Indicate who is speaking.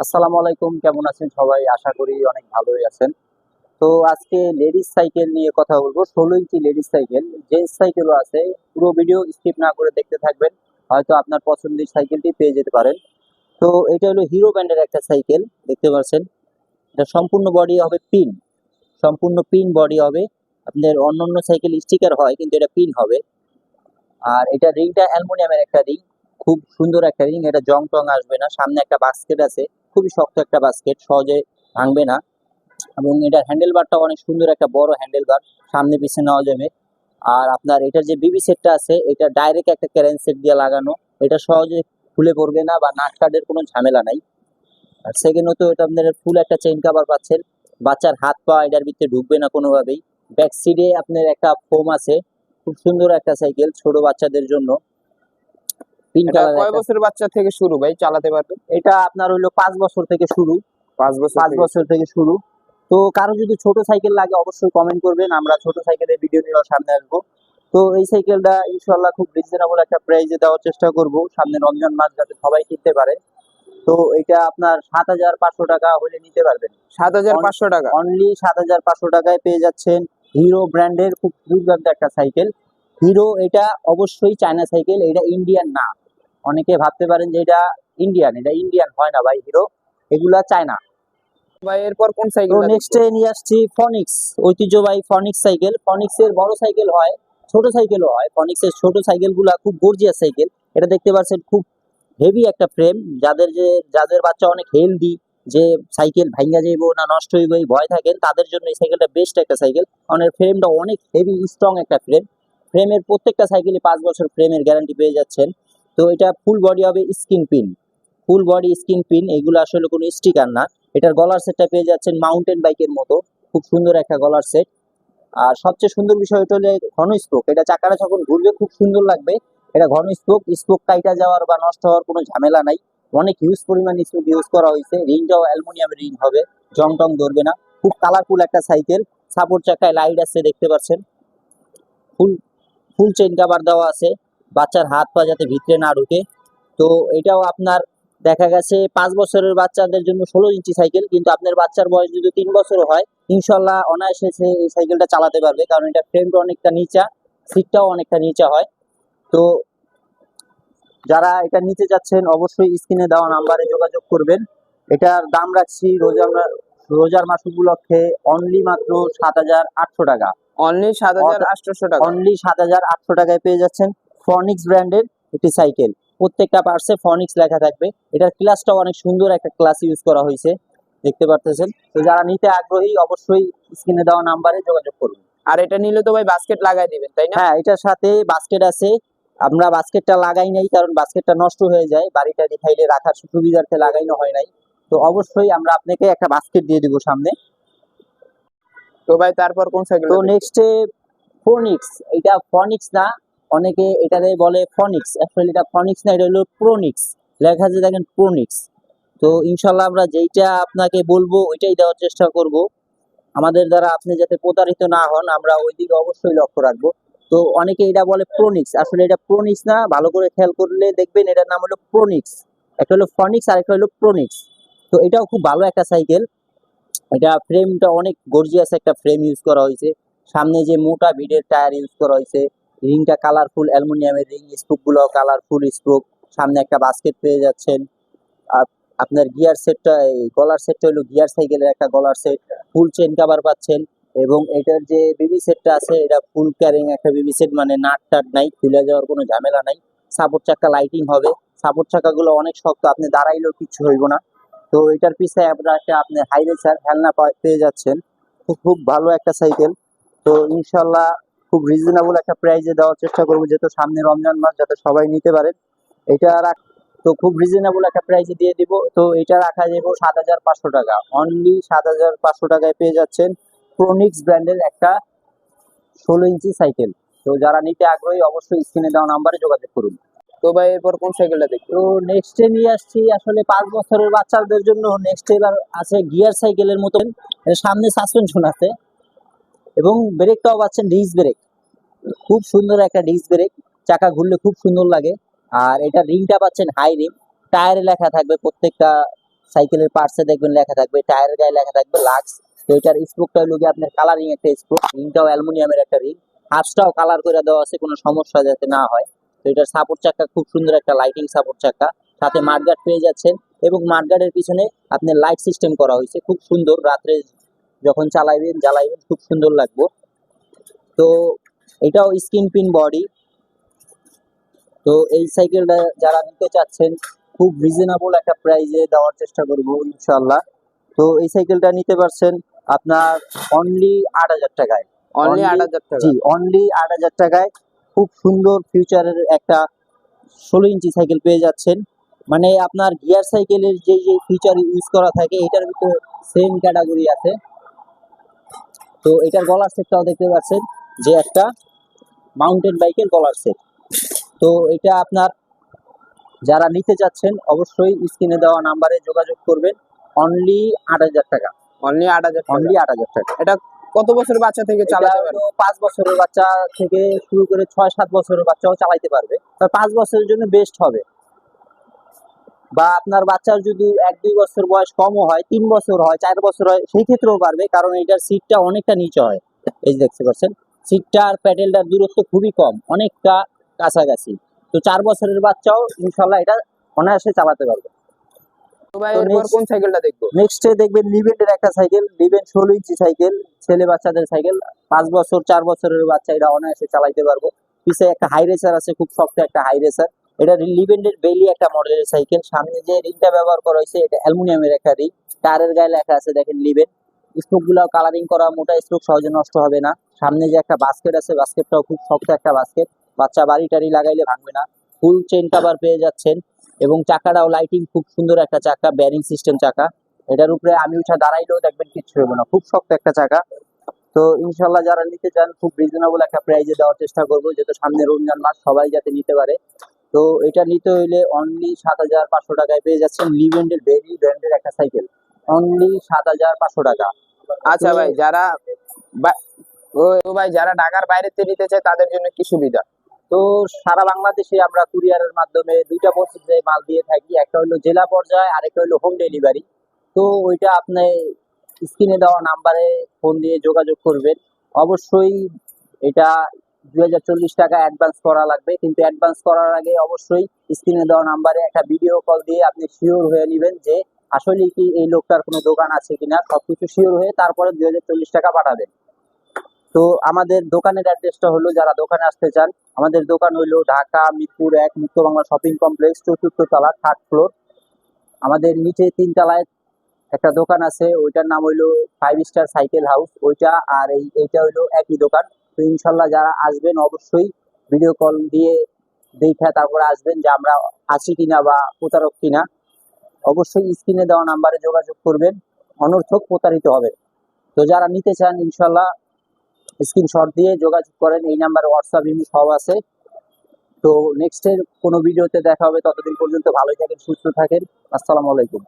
Speaker 1: আসসালামু আলাইকুম, কেমন আছেন সবাই? আশা করি অনেক ভালোই আছেন। তো আজকে লেডিস সাইকেল নিয়ে কথা বলব। ষোলো ইঞ্চি লেডিস সাইকেল। জেন্টস সাইকেলও আছে। পুরো ভিডিও স্কিপ না করে দেখতে থাকবেন। হয়তো আপনার পছন্দের সাইকেলটি পেয়ে যেতে পারেন। তো এটা হলো হিরো ব্র্যান্ডের একটা সাইকেল, দেখতে পাচ্ছেন। এটা সম্পূর্ণ বডি হবে পিন। সম্পূর্ণ পিন বডি হবে। আপনাদের অন্য অন্য সাইকেল স্টিকার হয়, কিন্তু এটা পিন হবে। আর এটা রিংটা অ্যালুমিনিয়ামের একটা রিং। খুব সুন্দর একটা রিং এটা জং টং আসবে না, সামনে একটা বাস্কেট আছে, খুবই শক্ত একটা বাস্কেট সহজে ভাঙবে না। এবং এটার হ্যান্ডেল বারটা অনেক সুন্দর একটা বড় হ্যান্ডেল বার সামনে পিছনে নেওয়া যাবে। আর আপনার এটার যে বিবি সেটটা আছে, এটা ডাইরেক্ট একটা ক্যারেন সেট দিয়ে লাগানো, এটা সহজে খুলে পড়বে না বা নাট কার্ডের কোনো ঝামেলা নাই। আর সেকেন্ড সেকেন্ডত এটা আপনার ফুল একটা চেইন কাভার পাচ্ছেন, বাচ্চার হাত পা এটার ভিতরে ঢুকবে না কোনোভাবেই। ব্যাক সিটে আপনার একটা ফোম আছে, খুব সুন্দর একটা সাইকেল ছোট বাচ্চাদের জন্য।
Speaker 2: এটা
Speaker 1: কালার
Speaker 2: কয় বছরের বাচ্চা থেকে শুরু ভাই? চালাতে পারবে?
Speaker 1: এটা আপনার হইল পাঁচ বছর থেকে শুরু।
Speaker 2: পাঁচ বছর
Speaker 1: পাঁচ
Speaker 2: থেকে।
Speaker 1: বছর থেকে শুরু। তো কারও যদি ছোট সাইকেল লাগে অবশ্যই কমেন্ট করবেন। আমরা ছোট সাইকেলের ভিডিও নিয়ে সামনে আসব। তো এই সাইকেলটা ইনশাল্লাহ খুব রিজনেবল একটা প্রাইসে দেওয়ার চেষ্টা করব। সামনে রমজান মাস যাতে সবাই কিনতে পারে। তো এটা আপনার সাত হাজার পাঁচশো টাকা হলে নিতে পারবেন।
Speaker 2: সাত হাজার পাঁচশো টাকা।
Speaker 1: অনলি সাত হাজার পাঁচশো টাকায় পেয়ে যাচ্ছেন হিরো ব্র্যান্ডের খুব দুর্দান্ত একটা সাইকেল। হিরো এটা অবশ্যই চায়না সাইকেল এটা ইন্ডিয়ান না। অনেকে ভাবতে পারেন যে এটা ইন্ডিয়ান এটা ইন্ডিয়ান হয় না ভাই হিরো এগুলা চায়না।
Speaker 2: ভাই এরপর কোন সাইকেল
Speaker 1: নেক্সটে নিয়ে আসছি ফনিক্স ঐতিহ্যবাহী ফনিক্স সাইকেল। বড় সাইকেল হয় ছোট সাইকেলও হয়। ছোট খুব গর্জিয়াস সাইকেল। এটা দেখতে পাচ্ছেন খুব হেভি একটা ফ্রেম যাদের যে যাদের বাচ্চা অনেক হেলদি যে সাইকেল ভাঙ্গা যাইবো না নষ্ট হইব এই ভয় থাকেন তাদের জন্য এই সাইকেলটা বেস্ট একটা সাইকেল। এর ফ্রেমটা অনেক হেভি স্ট্রং একটা ফ্রেম ফ্রেমের প্রত্যেকটা সাইকেলে পাঁচ বছর ফ্রেমের গ্যারান্টি পেয়ে যাচ্ছেন। তো এটা ফুল বডি হবে skin pin full body skin pin এগুলো আসলে কোনো স্টিকার না। এটার গলার সেটটা পেয়ে যাচ্ছেন মাউন্টেন বাইকের মতো। খুব সুন্দর একটা গলার সেট আর সবচেয়ে সুন্দর বিষয় এটা হলো ঘন স্পোক এটা চাকাটা যখন ঘুরবে, খুব সুন্দর লাগবে। এটা ঘন স্পোক স্পোক কাইটা যাওয়ার বা নষ্ট হওয়ার কোনো ঝামেলা নাই। অনেক হিউজ পরিমাণ স্পোক ইউজ করা হয়েছে। রিংটাও অ্যালুমিনিয়ামের রিং হবে। জং টং ধরবে না। খুব কালারফুল একটা সাইকেল সাপোর্ট চাকায় লাইট আছে দেখতে পাচ্ছেন। ফুল ফুল চেইন কাভার দেওয়া আছে। বাচ্চার হাত পা যাতে ভিতরে না ঢুকে। তো এটাও আপনার দেখা গেছে পাঁচ বছরের বাচ্চাদের জন্য ষোলো ইঞ্চি সাইকেল, কিন্তু আপনার বাচ্চার বয়স যদি তিন বছর হয়, ইনশাল্লাহ অনায়াসে সে এই সাইকেলটা চালাতে পারবে, কারণ এটা ফ্রেমটা অনেকটা নিচা সিটটাও অনেকটা নিচা হয়। তো যারা এটা নিতে যাচ্ছেন, অবশ্যই স্ক্রিনে দেওয়া নাম্বারে যোগাযোগ করবেন। এটার দাম রাখছি রোজার রোজার মাস উপলক্ষে অনলি মাত্র সাত হাজার আটশো টাকা।
Speaker 2: অনলি সাত হাজার আটশোশো টাকা।
Speaker 1: অনলি সাত হাজার আটশো টাকায় পেয়ে যাচ্ছেন ফনিক্স ব্র্যান্ডের একটি সাইকেল প্রত্যেকটা পার্সে ফনিক্স লেখা থাকবে। এটার ক্লাসটাও অনেক সুন্দর একটা ক্লাস ইউজ করা হয়েছে। দেখতে পারতেছেন? তো যারা নিতে আগ্রহী অবশ্যই স্ক্রিনে দেওয়া নাম্বারে যোগাযোগ করুন।
Speaker 2: আর এটা নিলে তো ভাই বাস্কেট লাগাই দিবেন তাই না?
Speaker 1: হ্যাঁ এটার সাথে বাস্কেট আছে। আমরা বাস্কেটটা লাগাই নাই কারণ বাস্কেটটা নষ্ট হয়ে যায়। বাড়িটা দেখাইলে রাখার সুবিধার্থে লাগাইনো হয় নাই। তো অবশ্যই আমরা আপনাকে একটা বাস্কেট দিয়ে দিব সামনে।
Speaker 2: তো ভাই তারপর কোন সাইকেল
Speaker 1: তো নেক্সটে ফোনিক্স এটা ফনিক্স না অনেকে এটাকে বলে ফনিক্স অ্যাকচুয়ালি এটা ফনিক্স না এটা হলো প্রোনিক্স লেখা আছে দেখেন প্রোনিক্স তো ইনশাল্লাহ আমরা যেইটা আপনাকে বলব ওইটাই দেওয়ার চেষ্টা করব। আমাদের দ্বারা আপনি যাতে প্রতারিত না হন আমরা ওই দিকে অবশ্যই লক্ষ্য রাখব। তো অনেকে এটা বলে প্রোনিক্স আসলে এটা প্রোনিক্স না ভালো করে খেয়াল করলে দেখবেন এটার নাম হলো প্রোনিক্স একটা হলো ফনিক্স আর একটা হলো প্রোনিক্স তো এটাও খুব ভালো একটা সাইকেল এটা ফ্রেমটা অনেক গর্জিয়াস একটা ফ্রেম ইউজ করা হয়েছে। সামনে যে মোটা ভিডের টায়ার ইউজ করা হয়েছে রিংটা কালারফুল অ্যালুমিনিয়ামের রিং স্পোকগুলো কালারফুল স্পোক সামনে একটা বাস্কেট পেয়ে যাচ্ছেন। আর আপনার গিয়ার সেটটা গলার সেটটা হলো গিয়ার সাইকেলের একটা গলার সেট ফুল চেন কাভার পাচ্ছেন এবং এটার যে বিবি সেটটা আছে, এটা ফুল ক্যারিং একটা বিবি সেট মানে নাট টাট নাই, খুলে যাওয়ার কোনো ঝামেলা নাই। সাপোর্ট চাকা লাইটিং হবে। সাপোর্ট চাকাগুলো অনেক শক্ত, আপনি দাঁড়াইলেও কিচ্ছু হইব না। তো এটার পিছে একটা আপনি হাই রেসার হেলনা পেয়ে যাচ্ছেন। খুব ভালো একটা সাইকেল তো ইনশাল্লাহ খুব রিজনেবল একটা প্রাইজে দেওয়ার চেষ্টা করব, যেহেতু সামনে রমজান মাস, যাতে সবাই নিতে পারে। এটা তো খুব রিজনেবল একটা প্রাইসে দিয়ে দিব। তো এটা রাখা যাব সাত হাজার পাঁচশো টাকা। অনলি সাত হাজার পাঁচশো টাকায় পেয়ে যাচ্ছেন প্রোনিক্স ব্র্যান্ডের একটা ষোলো ইঞ্চি সাইকেল তো যারা নিতে আগ্রহী, অবশ্যই স্ক্রিনে দেওয়া নাম্বারে যোগাযোগ করুন।
Speaker 2: তো ভাই, এরপর কোন সাইকেলটা দেখব?
Speaker 1: তো নেক্সটে নিয়ে আসছি আসলে পাঁচ বছরের বাচ্চাদের জন্য। নেক্সট এবার আছে গিয়ার সাইকেলের মতন সামনে সাসপেনশন আছে। এবং ব্রেকটাও পাচ্ছেন ডিস ব্রেক খুব সুন্দর একটা ডিস ব্রেক চাকা ঘুরলে খুব সুন্দর লাগে। আর এটা রিংটা পাচ্ছেন হাই রিং টায়ারে লেখা থাকবে প্রত্যেকটা সাইকেলের পার্টসে দেখবেন লেখা থাকবে। টায়ারের গায়ে লেখা থাকবে লাক্স তো এটার স্পোকটা গিয়ে আপনার কালারিং একটা স্পোক রিংটাও অ্যালুমিনিয়ামের একটা রিং হাফসটাও কালার করে দেওয়া আছে, কোনো সমস্যা যাতে না হয়। তো এটার সাপোর্ট চাকা খুব সুন্দর একটা লাইটিং সাপোর্ট চাকা। সাথে মাঠগার্ড পেয়ে যাচ্ছেন এবং মাঠগার্ডের পিছনে আপনার লাইট সিস্টেম করা হয়েছে। খুব সুন্দর রাত্রে যখন চালাইবেন জ্বালাইবেন খুব সুন্দর লাগবে। তো এটাও স্কিন পিন বডি তো এই সাইকেলটা যারা নিতে চাচ্ছেন খুব রিজনেবল একটা প্রাইজে দেওয়ার চেষ্টা করব ইনশাল্লাহ তো এই সাইকেলটা নিতে পারছেন আপনার অনলি আট হাজার টাকায়।
Speaker 2: অনলি আট হাজার টাকা।
Speaker 1: জি অনলি আট হাজার টাকায় খুব সুন্দর ফিউচারের একটা ষোলো ইঞ্চি সাইকেল পেয়ে যাচ্ছেন। মানে আপনার গিয়ার সাইকেলের যে যে ফিচার ইউজ করা থাকে এটার ভিতরে সেম ক্যাটাগরি আছে। তো এটার গলার সেটটাও দেখতে পাচ্ছেন যে একটা মাউন্টেন বাইকের গলার সেট তো এটা আপনার যারা নিতে চাচ্ছেন অবশ্যই স্ক্রিনে দেওয়া নাম্বারে যোগাযোগ করবেন। অনলি আট হাজার টাকা।
Speaker 2: অনলি আট হাজার টাকা।
Speaker 1: অনলি আট হাজার টাকা।
Speaker 2: এটা কত বছর বাচ্চা থেকে চালাতে পারবে?
Speaker 1: পাঁচ বছরের বাচ্চা থেকে শুরু করে ছয় সাত বছরের বাচ্চাও চালাইতে পারবে। তবে পাঁচ বছরের জন্য বেস্ট হবে। বা আপনার বাচ্চার যদি এক দুই বছর বয়স কমও হয় তিন বছর হয় চার বছর হয় সেই ক্ষেত্রেও পারবে কারণ এটার সিটটা অনেকটা নিচে হয়। এই যে দেখতে পাচ্ছেন সিটটা আর প্যাডেলটার দূরত্ব খুবই কম অনেকটা কাছাকাছি। তো চার বছরের বাচ্চাও ইনশাল্লাহ এটা অনায়াসে চালাতে পারবে।
Speaker 2: ভাই
Speaker 1: তো
Speaker 2: এরপর
Speaker 1: next-
Speaker 2: কোন সাইকেলটা দেখব?
Speaker 1: নেক্সটে দেখবেন একটা সাইকেল ষোলো ইঞ্চি সাইকেল ছেলে বাচ্চাদের সাইকেল পাঁচ বছর চার বছরের বাচ্চা এটা অনায়াসে চালাইতে পারব। পিছে একটা হাই রেসার আছে খুব শক্ত একটা হাই রেসার এটা বেলি একটা মডেলের সাইকেল সামনে যে রিংটা ব্যবহার করা হয়েছে এটা অ্যালুমিনিয়ামের একটা রিং টায়ারের গায়ে লেখা আছে দেখেনগুলো কালারিং করা মোটা স্পোক সহজে নষ্ট হবে না। সামনে যে একটা বাস্কেট আছে বাস্কেটটাও খুব শক্ত একটা বাস্কেট বাচ্চা বাড়ি টাড়ি লাগাইলে ভাঙবে না। ফুল চেন কাভার পেয়ে যাচ্ছেন। এবং চাকাটাও লাইটিং খুব সুন্দর একটা চাকা ব্যারিং সিস্টেম চাকা। এটার উপরে আমি উঠা দাঁড়াইলেও দেখবেন কিচ্ছু হবে না। খুব শক্ত একটা চাকা। তো ইনশাল্লাহ যারা নিতে চান খুব রিজনেবল একটা প্রাইজে দেওয়ার চেষ্টা করব যেহেতু সামনে রমজান মাস সবাই যাতে নিতে পারে। তো এটা নিতে হইলে অনলি সাত হাজার পাঁচশো টাকায় পেয়ে যাচ্ছেন লিভেন্ডের ভেরি ব্র্যান্ডের একটা সাইকেল অনলি সাত হাজার পাঁচশো টাকা।
Speaker 2: আচ্ছা ভাই যারা ও ভাই যারা ঢাকার বাইরে থেকে নিতে চায় তাদের জন্য কি সুবিধা?
Speaker 1: তো সারা বাংলাদেশে আমরা কুরিয়ারের মাধ্যমে দুইটা পদ্ধতিতে মাল দিয়ে থাকি। একটা হলো জেলা পর্যায়ে আর একটা হলো হোম ডেলিভারি তো ওইটা আপনি স্ক্রিনে দেওয়া নাম্বারে ফোন দিয়ে যোগাযোগ করবেন। অবশ্যই এটা দুই হাজার চল্লিশ টাকা অ্যাডভান্স করা লাগবে। কিন্তু অ্যাডভান্স করার আগে অবশ্যই স্ক্রিনে দেওয়া নাম্বারে একটা ভিডিও কল দিয়ে আপনি শিওর হয়ে নেবেন যে আসলে কি এই লোকটার কোনো দোকান আছে কিনা। সবকিছু শিওর হয়ে তারপরে দুই টাকা পাঠাবেন। তো আমাদের দোকানের অ্যাড্রেসটা হলো, যারা দোকানে আসতে চান, আমাদের দোকান হইল ঢাকা, মিরপুর এক, মুক্ত বাংলা শপিং কমপ্লেক্স চতুর্থ তলা থার্ড ফ্লোর আমাদের নিচে তিন তলায় একটা দোকান আছে, ওইটার নাম হইল ফাইভ স্টার সাইকেল হাউস ওইটা আর এই, এইটা হইল একই দোকান। তো ইনশাল্লাহ যারা আসবেন, অবশ্যই ভিডিও কল দিয়ে দেখে তারপরে আসবেন যে আমরা আছি কিনা বা প্রতারক কিনা। অবশ্যই স্ক্রিনে দেওয়া নাম্বারে যোগাযোগ করবেন, অনর্থক প্রতারিত হবে তো যারা নিতে চান ইনশাল্লাহ স্ক্রিনশট দিয়ে যোগাযোগ করেন, এই নাম্বার হোয়াটসঅ্যাপ ইমেল সব আছে। তো নেক্সটের কোনো ভিডিওতে দেখা হবে, ততদিন পর্যন্ত ভালোই থাকেন, সুস্থ থাকেন। আসসালামু আলাইকুম।